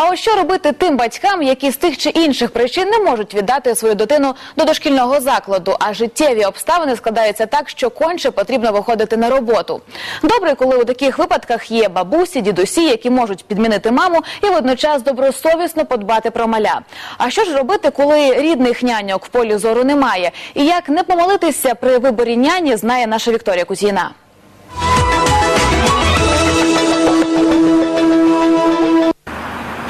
А ось що робити тим батькам, які з тих чи інших причин не можуть віддати свою дитину до дошкільного закладу, а життєві обставини складаються так, що конче потрібно виходити на роботу. Добре, коли у таких випадках є бабусі, дідусі, які можуть підмінити маму і водночас добросовісно подбати про маля. А що ж робити, коли рідних няньок в полі зору немає? І як не помилитися при виборі няні, знає наша Вікторія Кузіна.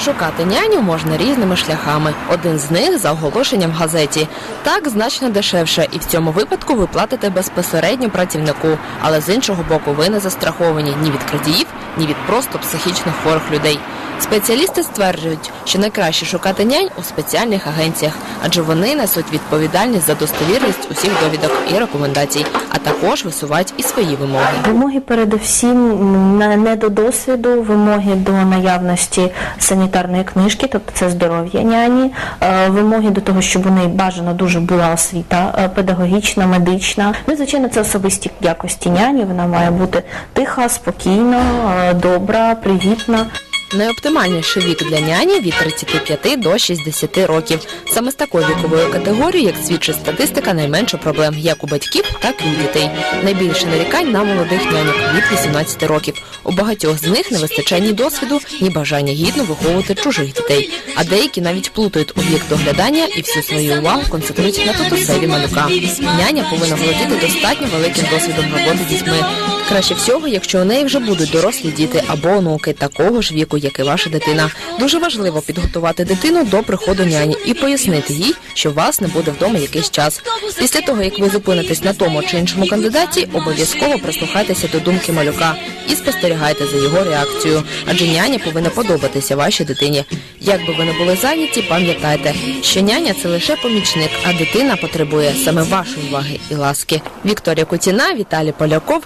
Шукати няню можна різними шляхами. Один з них за оголошенням в газеті. Так значно дешевше, і в цьому випадку ви платите безпосередньо працівнику. Але з іншого боку, ви не застраховані ні від крадіїв, ні від просто психічно хворих людей. Спеціалісти стверджують, що найкраще шукати нянь у спеціальних агенціях, адже вони несуть відповідальність за достовірність усіх довідок і рекомендацій, а також висувають і свої вимоги. Вимоги передусім не- до досвіду, вимоги до наявності санітарної книжки, тобто це здоров'я няні, е, вимоги до того, щоб у неї бажано дуже була освіта е, педагогічна, медична. Ну, звичайно, це особисті якості няні. Вона має бути тиха, спокійна, е, добра, привітна. Найоптимальніший вік для няні від 35 до 60 років. Саме з такою віковою категорією, як свідчить статистика, найменше проблем як у батьків, так і у дітей. Найбільше нарікань на молодих няньок від 18 років. У багатьох з них не вистачає ні досвіду, ні бажання гідно виховувати чужих дітей. А деякі навіть плутають об'єкт доглядання і всю свою увагу концентрують на татусеві малюка. Няня повинна володіти достатньо великим досвідом роботи дітьми. Краще всього, якщо у неї вже будуть дорослі діти або онуки такого ж віку, як і ваша дитина. Дуже важливо підготувати дитину до приходу няні і пояснити їй, що вас не буде вдома якийсь час. Після того, як ви зупинитесь на тому чи іншому кандидаті, обов'язково прислухайтеся до думки малюка і спостерігайте за його реакцією. Адже няня повинна подобатися вашій дитині. Як би ви не були зайняті, пам'ятайте, що няня це лише помічник, а дитина потребує саме вашої уваги і ласки. Вікторія Кутіна, Віталій Поляков.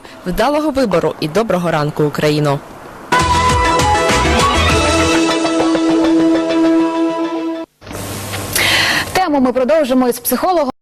Вдалого вибору і доброго ранку, Україно! Тему ми продовжимо із психологом.